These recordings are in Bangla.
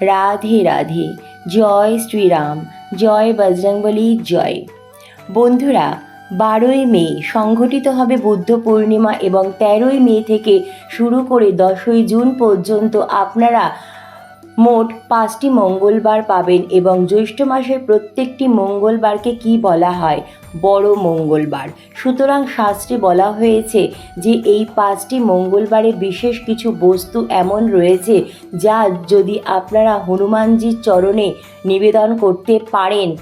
রাধে রাধে। জয় শ্রীরাম, জয় বজরংবলী, জয়। বন্ধুরা, বারোই মে সংঘটিত হবে বুদ্ধ পূর্ণিমা এবং তেরোই মে থেকে শুরু করে দশই জুন পর্যন্ত আপনারা মোট পাঁচটি মঙ্গলবার পাবেন এবং জ্যৈষ্ঠ মাসের প্রত্যেকটি মঙ্গলবারকে কি বলা হয়? বড় মঙ্গলবার। সুতরাং শাস্ত্রে বলা হয়েছে যে এই পাঁচটি মঙ্গলবারে বিশেষ কিছু বস্তু এমন রয়েছে যা যদি আপনারা হনুমানজির চরণে নিবেদন করতে পারেন,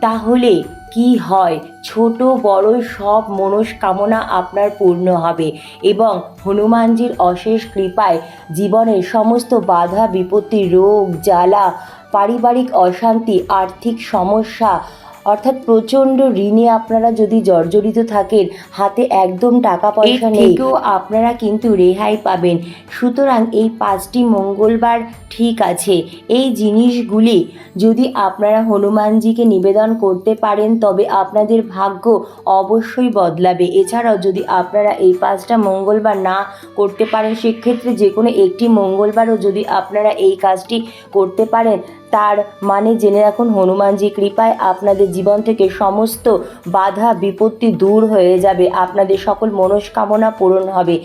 তাহলে কি হয়? ছোট বড় সব মনস্কামনা আপনার পূর্ণ হবে এবং হনুমানজির অশেষ কৃপায় জীবনের সমস্ত বাধা, বিপত্তি, রোগ, জ্বালা, পারিবারিক অশান্তি, আর্থিক সমস্যা অর্থাৎ প্রচণ্ড ঋণে আপনারা যদি জর্জরিত থাকেন হাতে একদম টাকা পয়সা নেই আপনারা কিন্তু রেহাই পাবেন। সুতরাং এই পাঁচটি মঙ্গলবার ঠিক আছে। এই জিনিসগুলি যদি আপনারা হনুমানজিকে নিবেদন করতে পারেন তবে আপনাদের ভাগ্য অবশ্যই বদলাবে। এছাড়াও যদি আপনারা এই পাঁচটা মঙ্গলবার না করতে পারেন সেক্ষেত্রে যে কোনো একটি মঙ্গলবারও যদি আপনারা এই কাজটি করতে পারেন তার মানে জেনে রাখুন হনুমানজি কৃপায় আপনাদের জীবন থেকে সমস্ত বাধা, বিপত্তি দূর হয়ে যাবে। আপনাদের সকল মনস্কামনা পূরণ হবে।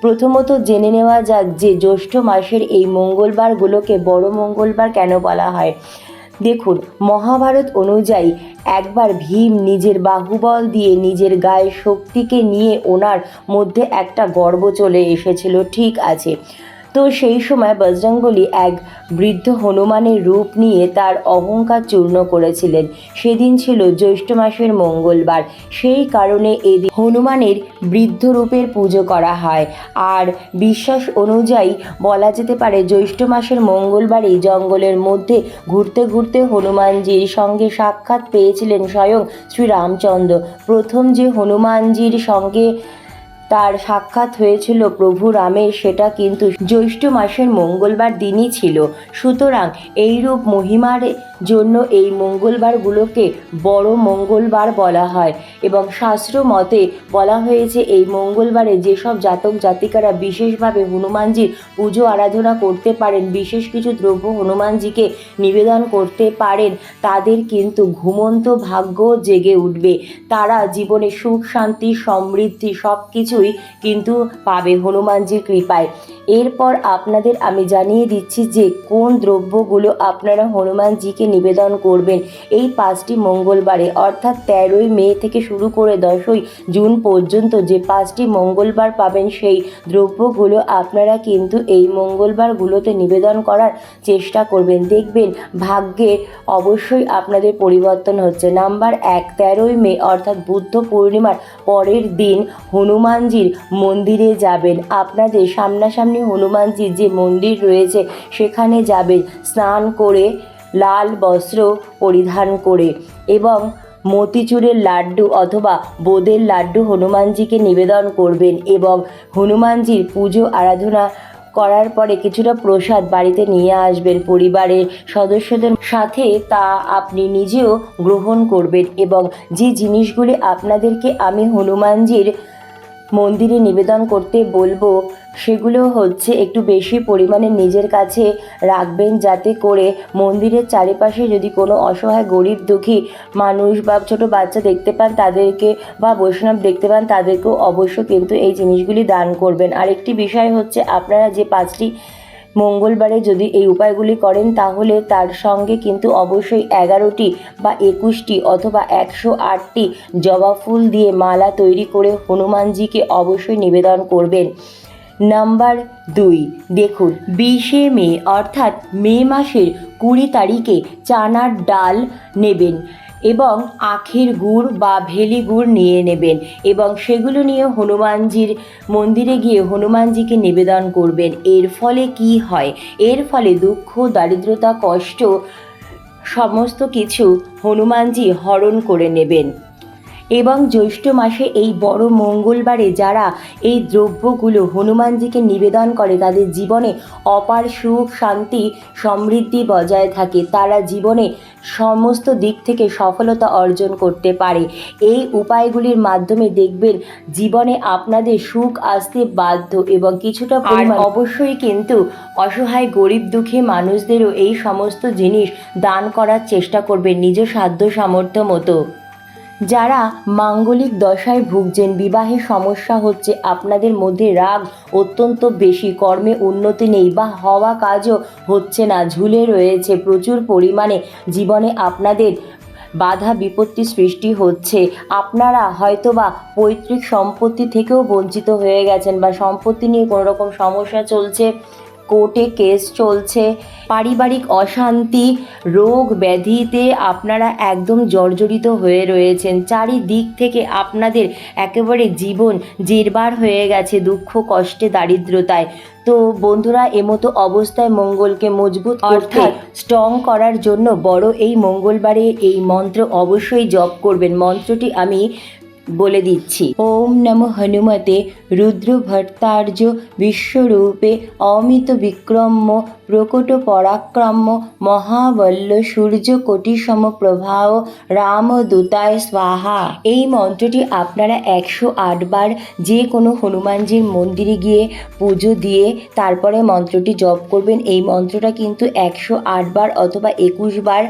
প্রথমত জেনে নেওয়া যাক যে জ্যৈষ্ঠ মাসের এই মঙ্গলবারগুলোকে বড় মঙ্গলবার কেন বলা হয়। দেখুন, মহাভারত অনুযায়ী একবার ভীম নিজের বাহুবল দিয়ে নিজের গায়ের শক্তিকে নিয়ে ওনার মধ্যে একটা গর্ব চলে এসেছিল। ঠিক আছে। তো সেই সময় বজরঙ্গলী এক বৃদ্ধ হনুমানের রূপ নিয়ে তার অহংকার চূর্ণ করেছিলেন। সেদিন ছিল জ্যৈষ্ঠ মাসের মঙ্গলবার। সেই কারণে এদিন হনুমানের বৃদ্ধ রূপের পুজো করা হয়। আর বিশ্বাস অনুযায়ী বলা যেতে পারে জ্যৈষ্ঠ মাসের মঙ্গলবারই জঙ্গলের মধ্যে ঘুরতে ঘুরতে হনুমানজির সঙ্গে সাক্ষাৎ পেয়েছিলেন স্বয়ং শ্রীরামচন্দ্র। প্রথম যে হনুমানজির সঙ্গে তার সাক্ষাৎ হয়েছিল প্রভু রামের, সেটা কিন্তু জ্যৈষ্ঠ মাসের মঙ্গলবার দিনই ছিল। সুতরাং এইরূপ মহিমার জন্য এই মঙ্গলবারগুলোকে বড় মঙ্গলবার বলা হয়। এবং শাস্ত্র মতে বলা হয়েছে, এই মঙ্গলবারে যেসব জাতক জাতিকারা বিশেষভাবে হনুমানজির পুজো আরাধনা করতে পারেন, বিশেষ কিছু দ্রব্য হনুমানজিকে নিবেদন করতে পারেন, তাদের কিন্তু ঘুমন্ত ভাগ্য জেগে উঠবে। তারা জীবনে সুখ, শান্তি, সমৃদ্ধি সব কিছুই কিন্তু পাবে হনুমানজির কৃপায়। এরপর আপনাদের আমি জানিয়ে দিচ্ছি যে কোন দ্রব্যগুলো আপনারা হনুমানজিকে নিবেদন করবেন। এই পাঁচটি মঙ্গলবারে, অর্থাৎ তেরোই মে থেকে শুরু করে দশই জুন পর্যন্ত যে পাঁচটি মঙ্গলবার পাবেন সেই দ্রব্যগুলো আপনারা কিন্তু এই মঙ্গলবারগুলোতে নিবেদন করার চেষ্টা করবেন। দেখবেন ভাগ্যে অবশ্যই আপনাদের পরিবর্তন হচ্ছে। নাম্বার এক, তেরোই মে, অর্থাৎ বুদ্ধ পূর্ণিমার পরের দিন হনুমানজির মন্দিরে যাবেন। আপনাদের সামনাসামনি হনুমানজির যে মন্দির রয়েছে, সেখানে যাবেন। স্নান করে লাল বস্ত্র পরিধান করে এবং মতিচুরের লাড্ডু অথবা বোঁদের লাড্ডু হনুমানজিকে নিবেদন করবেন এবং হনুমানজির পুজো আরাধনা করার পরে কিছুটা প্রসাদ বাড়িতে নিয়ে আসবেন পরিবারের সদস্যদের সাথে তা আপনি নিজেও গ্রহণ করবেন এবং যে জিনিসগুলি আপনাদেরকে আমি হনুমানজির মন্দিরে নিবেদন করতে বলব সেগুলো হচ্ছে একটু বেশি পরিমাণে নিজের কাছে রাখবেন যাতে করে মন্দিরের চারিপাশে যদি কোনো অসহায়, গরিব, দুঃখী মানুষ বা ছোট বাচ্চা দেখতে পান তাদেরকে বা বৈষ্ণব দেখতে পান তাদেরকেও অবশ্য কিন্তু এই জিনিসগুলি দান করবেন। আরেকটি বিষয় হচ্ছে আপনারা যে পাঁচটি মঙ্গলবারে যদি এই উপায়গুলি করেন তাহলে তার সঙ্গে কিন্তু অবশ্যই এগারোটি বা একুশটি অথবা একশো আটটি জবা ফুল দিয়ে মালা তৈরি করে হনুমানজিকে অবশ্যই নিবেদন করবেন। নাম্বার দুই। দেখুন, বিশে মে, অর্থাৎ মে মাসের কুড়ি তারিখে চানার ডাল নেবেন এবং আখের গুড় বা ভেলি গুড় নিয়ে নেবেন এবং সেগুলো নিয়ে হনুমানজির মন্দিরে গিয়ে হনুমানজিকে নিবেদন করবেন। এর ফলে কি হয়? এর ফলে দুঃখ, দারিদ্রতা, কষ্ট, সমস্ত কিছু হনুমানজি হরণ করে নেবেন। এবং জ্যৈষ্ঠ মাসে এই বড় মঙ্গলবারে যারা এই দ্রব্যগুলো হনুমানজিকে নিবেদন করে তাদের জীবনে অপার সুখ শান্তি সমৃদ্ধি বজায় থাকে। তারা জীবনে সমস্ত দিক থেকে সফলতা অর্জন করতে পারে। এই উপায়গুলির মাধ্যমে দেখবেন জীবনে আপনাদের সুখ আসতে বাধ্য এবং কিছুটা পরিমাণ অবশ্যই কিন্তু অসহায় গরিব দুঃখী মানুষদেরও এই সমস্ত জিনিস দান করার চেষ্টা করবেন। নিজ সাধ্য সামর্থ্য মতো। যারা মাঙ্গলিক দশায় ভুগছেন, বিবাহে সমস্যা হচ্ছে, আপনাদের মধ্যে রাগ অত্যন্ত বেশি, কর্মে উন্নতি নেই বা হওয়া কাজও হচ্ছে না, ঝুলে রয়েছে প্রচুর পরিমাণে। জীবনে আপনাদের বাধা বিপত্তি সৃষ্টি হচ্ছে। আপনারা হয়তোবা পৈতৃক সম্পত্তি থেকেও বঞ্চিত হয়ে গেছেন বা সম্পত্তি নিয়ে কোনো রকম সমস্যা চলছে। কোর্টে কেস চলছে। পারিবারিক অশান্তি রোগ ব্যাধিতে আপনারা একদম জর্জরিত হয়ে রয়েছেন। চারিদিক থেকে আপনাদের একেবারে জীবন জেরবার হয়ে গেছে দুঃখ কষ্টে দারিদ্রতায়। তো বন্ধুরা এমতো অবস্থায় মঙ্গলকে মজবুত অর্থাৎ স্ট্রং করার জন্য বড় এই মঙ্গলবারে এই মন্ত্র অবশ্যই জপ করবেন। মন্ত্রটি আমি বলে দিচ্ছি। ওম নম হনুমতে রুদ্র ভট্টার্য বিশ্বরূপে অমিত বিক্রম্য প্রকট পরাক্রম্য মহাবল্য সূর্য কোটি সমপ্রভাও রামদূতায় স্বাহা। এই মন্ত্রটি আপনারা একশো আটবার যে কোনো হনুমানজির মন্দিরে গিয়ে পুজো দিয়ে তারপরে মন্ত্রটি জপ করবেন। এই মন্ত্রটা কিন্তু একশো আটবার অথবা একুশ বার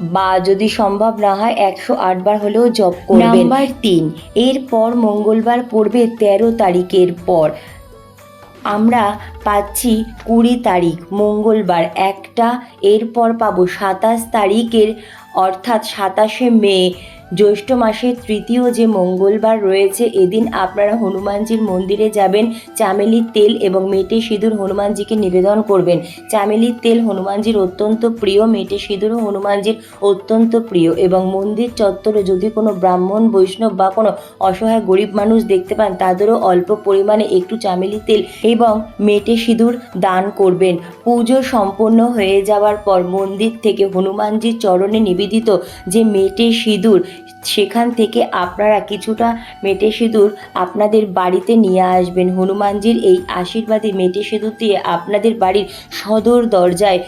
বা যদি সম্ভব না হয় একশো আটবার হলেও জপ করবেন। নাম্বার তিন, এরপর মঙ্গলবার পড়বে তেরো তারিখের পর। আমরা পাচ্ছি কুড়ি তারিখ, মঙ্গলবার একটা, এরপর পাবো সাতাশ তারিখের অর্থাৎ সাতাশে মে, জ্যৈষ্ঠ মাসের তৃতীয় যে মঙ্গলবার রয়েছে, এদিন আপনারা হনুমানজির মন্দিরে যাবেন, চামেলির তেল এবং মেটে সিঁদুর হনুমানজিকে নিবেদন করবেন। চামেলির তেল হনুমানজির অত্যন্ত প্রিয়, মেটে সিঁদুরও হনুমানজির অত্যন্ত প্রিয় এবং মন্দির চত্বরে যদি কোনো ব্রাহ্মণ, বৈষ্ণব বা কোনো অসহায় গরিব মানুষ দেখতে পান, তাদেরও অল্প পরিমাণে একটু চামেলি তেল এবং মেটে সিঁদুর দান করবেন। পুজো সম্পন্ন হয়ে যাওয়ার পর মন্দির থেকে হনুমানজির চরণে নিবেদিত যে মেটে সিঁদুর, সেখান থেকে আপনারা কিছুটা মেটে সিঁদুর আপনাদের বাড়িতে নিয়ে আসবেন। হনুমানজির এই আশীর্বাদে মেটে সিঁদুর দিয়ে আপনাদের বাড়ির সদর দরজায়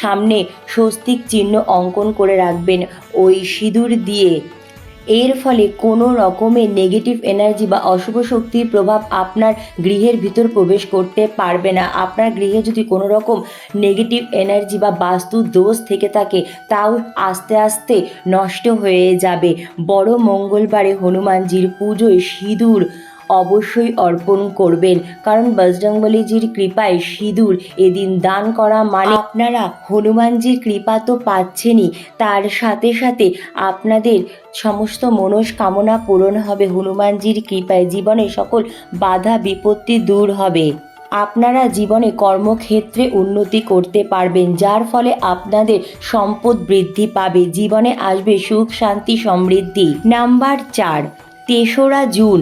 সামনে স্বস্তিক চিহ্ন অঙ্কন করে রাখবেন। ওই সিঁদুর দিয়ে এর ফলে কোনো রকমের নেগেটিভ এনার্জি বা অশুভ শক্তির প্রভাব আপনার গৃহের ভিতর প্রবেশ করতে পারবে না। আপনার গৃহে যদি কোনো রকম নেগেটিভ এনার্জি বা বাস্তু দোষ থেকে থাকে, তাও আস্তে আস্তে নষ্ট হয়ে যাবে। বড় মঙ্গলবারে হনুমানজির পুজোয় সিঁদুর অবশ্যই অর্পণ করবেন। কারণ বজরংবলীজির কৃপায় সিঁদুর এদিন দান করা মানে আপনারা হনুমানজির কৃপা তো পাচ্ছেনই। তার সাথে সাথে আপনাদের সমস্ত মনস্কামনা পূরণ হবে হনুমানজির কৃপায়। জীবনে সকল বাধা, বিপত্তি দূর হবে। আপনারা জীবনে কর্মক্ষেত্রে উন্নতি করতে পারবেন, যার ফলে আপনাদের সম্পদ বৃদ্ধি পাবে। জীবনে আসবে সুখ, শান্তি, সমৃদ্ধি। নাম্বার চার, তেসরা জুন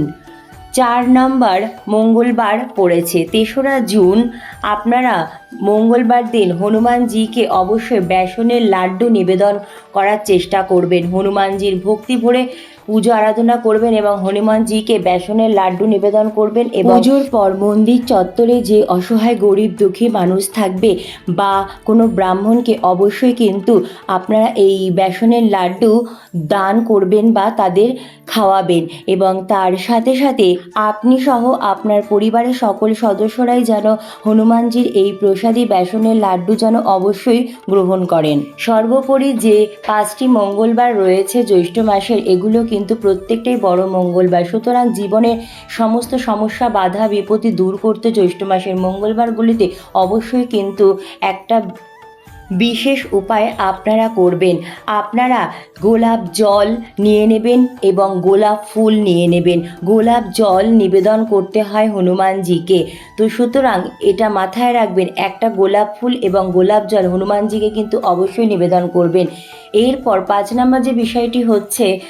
চার নম্বর মঙ্গলবার পড়েছে, তেসরা জুন। আপনারা মঙ্গলবার দিন হনুমানজিকে অবশ্যই বেসনের লাড্ডু নিবেদন করার চেষ্টা করবেন। হনুমানজির ভক্তি ভরে পুজো আরাধনা করবেন এবং হনুমানজিকে বেসনের লাড্ডু নিবেদন করবেন এবং পুজোর পর মন্দির চত্বরে যে অসহায়, গরিব, দুঃখী মানুষ থাকবে বা কোনো ব্রাহ্মণকে অবশ্যই কিন্তু আপনারা এই বেসনের লাড্ডু দান করবেন বা তাদের খাওয়াবেন এবং তার সাথে সাথে আপনি সহ আপনার পরিবারের সকল সদস্যরাই যেন হনুমানজির এই প্রসাদী বেসনের লাড্ডু যেন অবশ্যই গ্রহণ করেন। সর্বোপরি যে পাঁচটি মঙ্গলবার রয়েছে জ্যৈষ্ঠ মাসের, এগুলো কিন্তু প্রত্যেকটাই বড় মঙ্গলবার। সুতরাং জীবনের সমস্ত সমস্যা, বাধা, বিপত্তি দূর করতে জ্যৈষ্ঠ মাসের মঙ্গলবারগুলিতে অবশ্যই কিন্তু একটা বিশেষ উপায় আপনারা করবেন। আপনারা গোলাপ জল নিয়ে নেবেন এবং গোলাপ ফুল নিয়ে নেবেন। গোলাপ জল নিবেদন করতে হয় হনুমানজিকে। তো সুতরাং এটা মাথায় রাখবেন, একটা গোলাপ ফুল এবং গোলাপ জল হনুমানজিকে কিন্তু অবশ্যই নিবেদন করবেন। এরপর পাঁচ নম্বর যে বিষয়টি হচ্ছে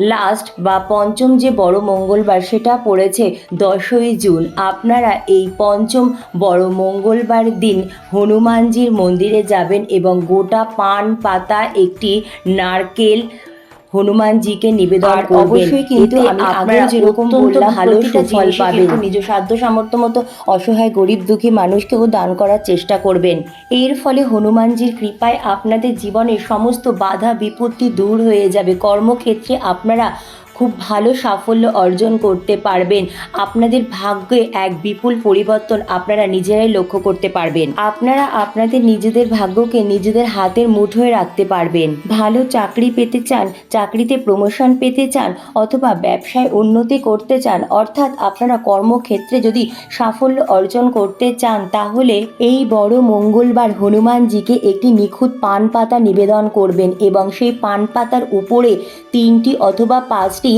লাস্ট বা পঞ্চম যে বড় মঙ্গলবার সেটা পড়েছে দশই জুন। আপনারা এই পঞ্চম বড় মঙ্গলবার দিন হনুমানজির মন্দিরে যাবেন এবং গোটা পান পাতা, একটি নারকেল হনুমানজিকে নিবেদন অবশ্যই কিন্তু আমি আপনারা যেরকম বললাম, ভালো সুফল পাবেন। নিজ সাধ্য সামর্থ্য মতো অসহায় গরিব দুঃখী মানুষকেও দান করার চেষ্টা করবেন। এর ফলে হনুমানজির কৃপায় আপনাদের জীবনে সমস্ত বাধা বিপত্তি দূর হয়ে যাবে। কর্মক্ষেত্রে আপনারা খুব ভালো সাফল্য অর্জন করতে পারবেন। আপনাদের ভাগ্যে এক বিপুল পরিবর্তন আপনারা নিজেরাই লক্ষ্য করতে পারবেন। আপনারা আপনাদের নিজেদের ভাগ্যকে নিজেদের হাতের মুঠোয় রাখতে পারবেন। ভালো চাকরি পেতে চান, চাকরিতে প্রমোশন পেতে চান, অথবা ব্যবসায় উন্নতি করতে চান, অর্থাৎ আপনারা কর্মক্ষেত্রে যদি সাফল্য অর্জন করতে চান, তাহলে এই বড় মঙ্গলবার হনুমানজিকে একটি নিখুঁত পান পাতা নিবেদন করবেন এবং সেই পান পাতার উপরে তিনটি অথবা পাঁচটি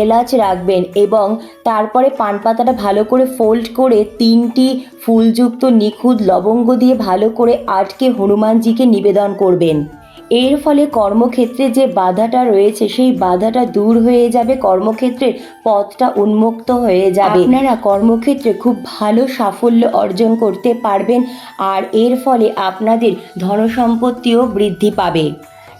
এলাচ রাখবেন এবং তারপরে পান পাতাটা ভালো করে ফোল্ড করে তিনটি ফুলযুক্ত নিখুঁত লবঙ্গ দিয়ে ভালো করে আটকে হনুমানজিকে নিবেদন করবেন। এর ফলে কর্মক্ষেত্রে যে বাধাটা রয়েছে সেই বাধাটা দূর হয়ে যাবে কর্মক্ষেত্রের পথটা উন্মুক্ত হয়ে যাবে। আপনারা কর্মক্ষেত্রে খুব ভালো সাফল্য অর্জন করতে পারবেন আর এর ফলে আপনাদের ধনসম্পত্তিও বৃদ্ধি পাবে।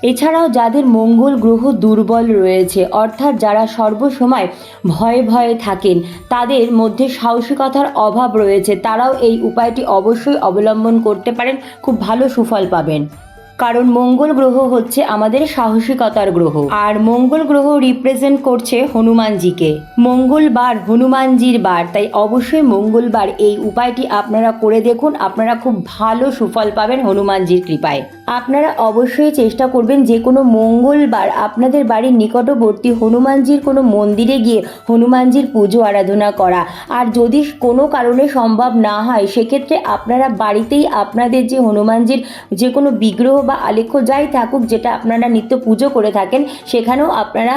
এছাড়াও যাদের মঙ্গল গ্রহ দুর্বল রয়েছে, অর্থাৎ যারা সর্বসময় ভয়ে ভয়ে থাকেন, তাদের মধ্যে সাহসিকতার অভাব রয়েছে। তারাও এই উপায়টি অবশ্যই অবলম্বন করতে পারেন, খুব ভালো সুফল পাবেন। কারণ মঙ্গল গ্রহ হচ্ছে আমাদের সাহসিকতার গ্রহ। আর মঙ্গল গ্রহ রিপ্রেজেন্ট করছে হনুমানজিকে। মঙ্গলবার হনুমানজির বার, তাই অবশ্যই মঙ্গলবার এই উপায়টি আপনারা করে দেখুন। আপনারা খুব ভালো সুফল পাবেন হনুমানজির কৃপায়। আপনারা অবশ্যই চেষ্টা করবেন যে কোনো মঙ্গলবার আপনাদের বাড়ির নিকটবর্তী হনুমানজির কোনো মন্দিরে গিয়ে হনুমানজির পুজো আরাধনা করা। আর যদি কোনো কারণে সম্ভব না হয়, সেক্ষেত্রে আপনারা বাড়িতেই আপনাদের যে হনুমানজির যে কোনো বিগ্রহ বা আলেখ্য যাই থাকুক, যেটা আপনারা নিত্য পুজো করে থাকেন, সেখানেও আপনারা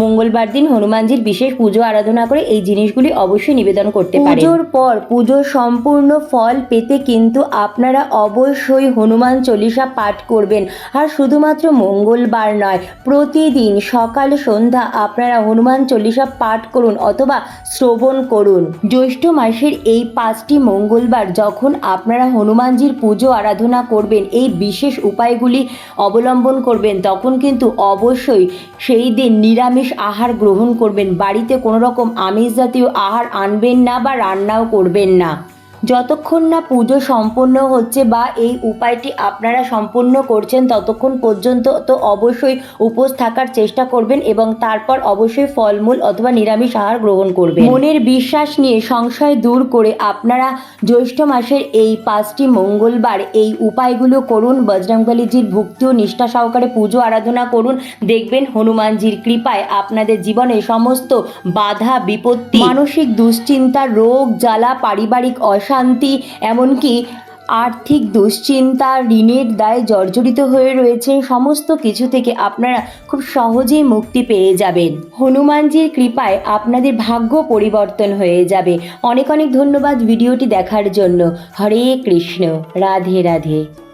মঙ্গলবার দিন হনুমানজির বিশেষ পুজো আরাধনা করে এই জিনিসগুলি অবশ্যই নিবেদন করতে পারেন। পুজোর পর পুজোর সম্পূর্ণ ফল পেতে কিন্তু আপনারা অবশ্যই হনুমান চল্লিশা পাঠ করবেন। আর শুধুমাত্র মঙ্গলবার নয়, প্রতিদিন সকাল, সন্ধ্যা আপনারা হনুমান চল্লিশা পাঠ করুন অথবা শ্রবণ করুন। জ্যৈষ্ঠ মাসের এই পাঁচটি মঙ্গলবার যখন আপনারা হনুমানজির পুজো আরাধনা করবেন, এই বিশেষ উপায়গুলি অবলম্বন করবেন, তখন কিন্তু অবশ্যই সেই দিন নিরামিষ আহার গ্রহণ করবেন। বাড়িতে কোনো রকম আমিষ জাতীয় আহার আনবেন না বা রান্নাও করবেন না। যতক্ষণ না পুজো সম্পন্ন হচ্ছে বা এই উপায়টি আপনারা সম্পূর্ণ করছেন ততক্ষণ পর্যন্ত তো অবশ্যই উপোস থাকার চেষ্টা করবেন এবং তারপর অবশ্যই ফলমূল অথবা নিরামিষ আহার গ্রহণ করবেন। মনের বিশ্বাস নিয়ে সংশয় দূর করে আপনারা জ্যৈষ্ঠ মাসের এই পাঁচটি মঙ্গলবার এই উপায়গুলো করুন বজরংবলীজির ভক্তি ও নিষ্ঠা সহকারে পুজো আরাধনা করুন দেখবেন হনুমানজির কৃপায় আপনাদের জীবনে সমস্ত বাধা বিপত্তি মানসিক দুশ্চিন্তা রোগ জ্বালা পারিবারিক অশান্তি, এমনকি আর্থিক দুশ্চিন্তা, ঋণের দায় জর্জরিত হয়ে রয়েছেন সমস্ত কিছু থেকে আপনারা খুব সহজেই মুক্তি পেয়ে যাবেন। হনুমানজির কৃপায় আপনাদের ভাগ্য পরিবর্তন হয়ে যাবে। অনেক অনেক ধন্যবাদ ভিডিওটি দেখার জন্য। হরে কৃষ্ণ। রাধে রাধে।